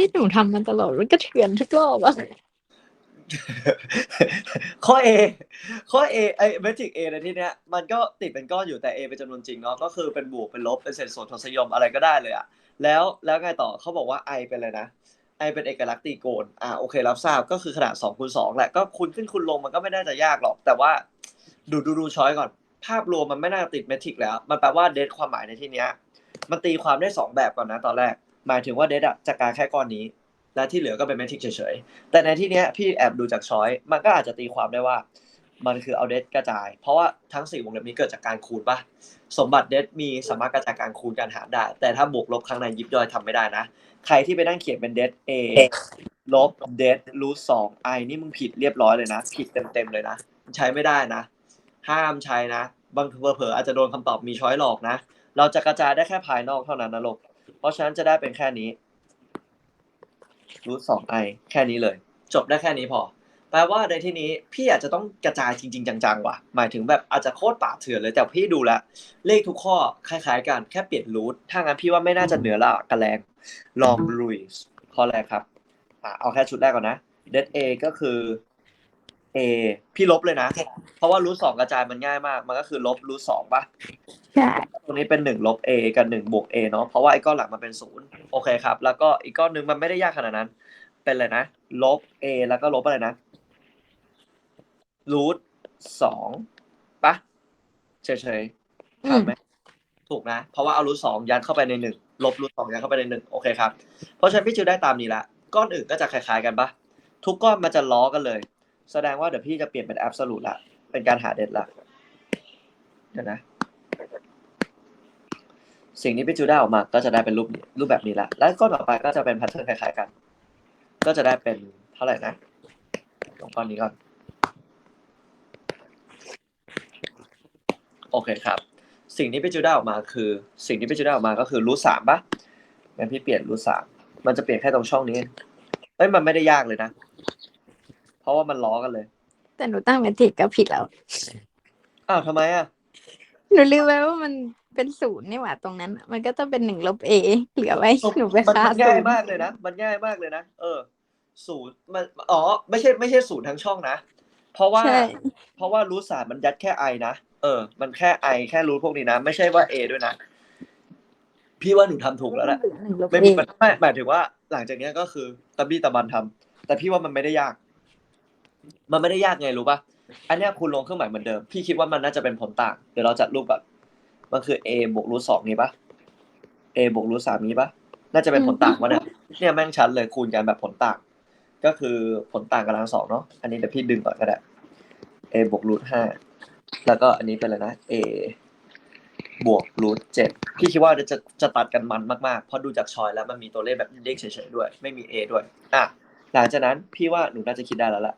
ที่หนูทำมันตลอดมันก็เถื่อนทุกรอบอะข้อ A ข้อ A ไอ้เมทริก A ในที่เนี้ยมันก็ติดเป็นก้อนอยู่แต่ A เป็นจำนวนจริงเนาะก็คือเป็นบวกเป็นลบเป็นเศษส่วนทศนิยมอะไรก็ได้เลยอะแล้วแล้วไงต่อเขาบอกว่า I เป็นอะไรนะ I เป็นเอกลักษณ์ตรีโกณอ่าโอเครับทราบก็คือขนาด2คูณ2แหละก็คูณขึ้นคูณลงมันก็ไม่น่าจะยากหรอก แต่ว่าดูดูดูช้อยก่อน ภาพรวมมันไม่น่าติดเมทริกแล้ว มันแปลว่าเดทความหมายในที่เนี้ยมันตีความได้สองแบบก่อนนะตอนแรก หมายถึงว่าเดทอะจะการแค่ก้อนนี้ และที่เหลือก็เป็นเมทริกเฉยๆ แต่ในที่เนี้ยพี่แอบดูจากช้อยมันก็อาจจะตีความได้ว่า มันคือเอาเดทกระจาย เพราะว่าทั้งสี่วงเล็บนี้เกิดจากการคูณปะสมบัติเดทมีสามารถกระจายการคูณการหารได้ แต่ถ้าบวกลบข้างในยิบย่อยทำไม่ได้นะ ใครที่ไปนั่งเขียนเป็นเดท A ลบเดทรูทสองไอนี่มึงผิดเรียบร้อยเลยนะ ผิดเต็มๆเลยนะ ใช้ไม่ได้นะ ห้ามใช้นะ บางเผลอๆอาจจะโดนคำตอบมีช้อยหลอกนะ เราจะกระจายได้แค่ภายนอกเท่านั้นนะลูก เพราะฉะนั้นจะได้เป็นแค่นี้รูทสองไอแค่นี้เลย จบได้แค่นี้พอ แปลว่าในที่นี้พี่อาจจะต้องกระจายจริง ๆ จังๆว่ะ หมายถึงแบบอาจจะโคตรป่าเถื่อนเลยแต่พี่ดูแลเลขทุกข้อคล้าย ๆ กันแค่เปลี่ยนรูทถ้างั้นพี่ว่าไม่น่าจะเหนือละกันแรงลองลุยข้อแรกครับอะเอาแค่ชุดแรกก่อนนะเดท A ก็คือ A พี่ลบเลยนะ เพราะว่ารูทสองกระจายมันง่ายมาก มันก็คือลบรูทสองป่ะใช่ตรงนี้เป็นหนึ่งลบ a กับหนึ่งบวก a เนาะเพราะว่าไอ้ก้อนหลังมันเป็นศูนย์โอเคครับ แล้วก็อีกก้อนหนึ่งมันไม่ได้ยากขนาดนั้น เป็นอะไรนะลบ a แล้วก็ลบอะไรนะรูทสองปะเฉยๆอืถูมกไหมถูกนะ เพราะว่าเอารูทสองยัดเข้าไปในหนึ่งลบรูทสองยัดเข้าไปในหนึ่งโอเคครับเพราะฉะนั้นพี่จิวได้ตามนี้ละก้อนอื่นก็จะคล้ายๆกันปะทุกก้อนมันจะล้อกันเลย แสดงว่าเดี๋ยวพี่จะเปลี่ยนเป็นแอบสูตละ เป็นการหาเด็ดละ เดี๋ยวนะ สิ่งที่พี่จูได้ออกมาก็จะได้เป็นรูปรูปแบบนี้ละ แล้วก้อนต่อไปก็จะเป็นแพทเทิร์นคล้ายๆกัน ก็จะได้เป็นเท่าไหร่นะตรงก้อนนี้ก่อน โอเคครับ สิ่งที่พี่จูได้ออกมาคือ สิ่งที่พี่จูได้ออกมาก็คือรูทสามปะงั้นพี่เปลี่ยนรูทสาม มันจะเปลี่ยนแค่ตรงช่องนี้เอ้ยมันไม่ได้ยากเลยนะ เพราะว่ามันล้อกันเลย แต่หนูตั้งเมทริกก็ผิดแล้ว อ้าวทำไมอะ หนูลืมไปว่ามันเป็นศูนย์นี่หว่าตรงนั้นอะมันก็ต้องเป็นหนึ่งลบเอเหลือไว้หนูไปมันค่ามันศูง่ายนย์มากเลยนะ มันง่ายมากเลยนะ เออ ศูนย์มัน อ๋อ ไม่ใช่ไม่ใช่ศูนย์ทั้งช่องนะ เพราะว่า ใช่เพราะว่ารูทสามมันยัดแค่ไอนะ เออ มันแค่ไอแค่รูทพวกนี้นะ ไม่ใช่ว่าเอด้วยนะ พี่ว่าหนูทำถูกแล้วแหละ หนึ่งลบไม่เอมีปัญหาไม่หมายถึงว่าหลังจากเนี้ยก็คือตะบี้ตะบันทำแต่พี่ว่ามันไม่ได้ยาก มันไม่ได้ยากไงรู้ป่ะอันเนี้ยคุณลงเครื่องหมายเหมือนเดิม พี่คิดว่ามันน่าจะเป็นผลต่าง เดี๋ยวเราจัดรูปแบบมันคือ a บวกรูทสองนี้ป่ะ a บวกรูทสามนี้ป่ะน่าจะเป็นผลต่างวะเนี่ยเนี่ยแม่งชัดเลยคูณกันแบบผลต่าง ก็คือผลต่างกำลังสองเนาะอันนี้เดี๋ยวพี่ดึงก่อนก็ได้ a บวกรูทห้าแล้วก็อันนี้เป็นอะไรนะ a บวกรูทเจ็ดพี่คิดว่าจะจะตัดกันมันมากๆ เพราะดูจากชอยแล้วมันมีตัวเลขแบบเลขเฉยๆด้วย ไม่มี a ด้วย อะ หลังจากนั้นพี่ว่าหนูน่าจะคิดได้แล้วล่ะ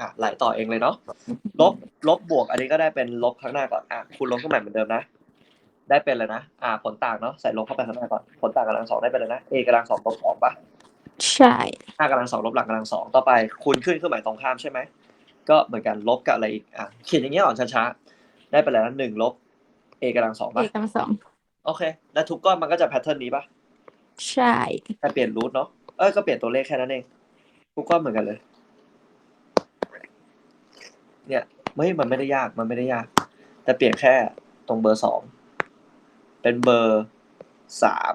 อะไหลต่อเองเลยเนาะลบลบบวก อันนี้ก็ได้เป็นลบข้างหน้าก่อนอะคูณลบข้างหน้าเหมือนเดิมนะได้เป็นเลยนะอ่าผลต่างเนาะใส่ลบเข้าไปข้างหน้าก่อนผลต่างกำลังสองได้เป็นเลยนะ a กำลังสองลบสองปะใช่ห้ากำลังสองลบหลังกำลังสองต่อไปคูณขึ้นเครื่องหมายตรงข้ามใช่ไหมก็เหมือนกันลบกับอะไรอีกอะเขียนอย่างเงี้ยก่อนช้าๆได้ไปแล้วหนึ่งลบ a กำลังสองเอป่ะกำลังสองโอเค แล้วทุกก้อนมันก็จะแพทเทิร์นนี้ป่ะใช่แค่เปลี่ยนรูทเนาะเอ้ยก็เปลี่ยนตัวเลขแค่นั้นเองทุกก้อนเหมือนกันเลย เนี่ยไม่มันไม่ได้ยากมันไม่ได้ยาก แต่เปลี่ยนแค่ตรงเบอร์สองเป็นเบอร์สาม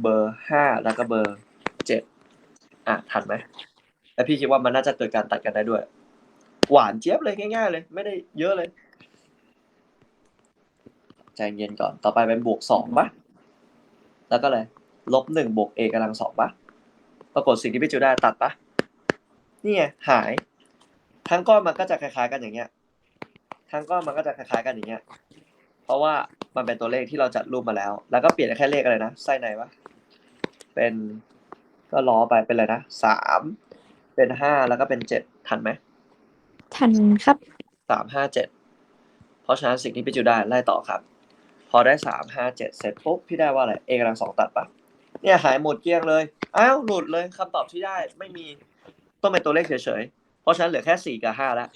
เบอร์ห้าแล้วก็เบอร์เจ็ดอะทันไหมแต่พี่คิดว่ามันน่าจะเกิดการตัดกันได้ด้วย หวานเจี๊ยบเลยง่าย ๆ เลย ไม่ได้เยอะเลยใจเย็นก่อน ต่อไปเป็นบวกสองปะแล้วก็เลยลบหนึ่งบวกเอกำลังสองปะปรากฏสิ่งที่พี่จูได้ตัดปะนี่ไงหาย ทั้งก้อนมันก็จะคล้าย ๆ กันอย่างเงี้ย ทั้งก้อนมันก็จะคล้ายๆ กันอย่างเงี้ย เพราะว่ามันเป็นตัวเลขที่เราจัดรูปมาแล้ว แล้วก็เปลี่ยนแค่เลขอะไรนะไส้ในวะเป็นก็ล้อไปเป็นอะไรนะสามเป็นห้าแล้วก็เป็นเจ็ดทันไหมทันครับสามห้าเจ็ดเพราะฉะนั้นสิ่งที่พี่จูได้ไล่ต่อครับ พอได้สามห้าเจ็ดเสร็จปุ๊บพี่ได้ว่าอะไรเอกำลังสองตัดปะเนี่ยหายหมดเกลี้ยงเลยอ้าวหลุดเลยคำตอบที่ได้ไม่มีต้องเป็นตัวเลขเฉยๆเพ ราะฉะนั้นเหลือแค่สี่กับห้าแล้ว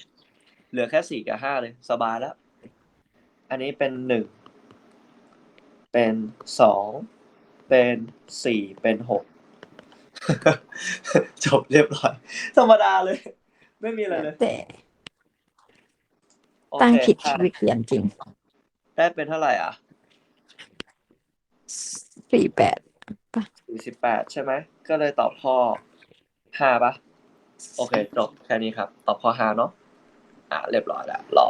เหลือแค่สี่กับห้าเลย สบายแล้ว อันนี้เป็นหนึ่งเป็นสองเป็นสี่เป็นหกจบเรียบร้อย ธรรมดาเลย ไม่มีอะไรเลยแต่โอเคตั้งผิดอะชีวิตเปลี่ยนจริง ได้เป็นเท่าไหร่อะสี่แปดสี่สิบแปดใช่ไหม ก็เลยตอบข้อห้าปะ โอเค จบแค่นี้ครับ ตอบข้อห้าเนาะอะเรียบร้อยแล้วรอ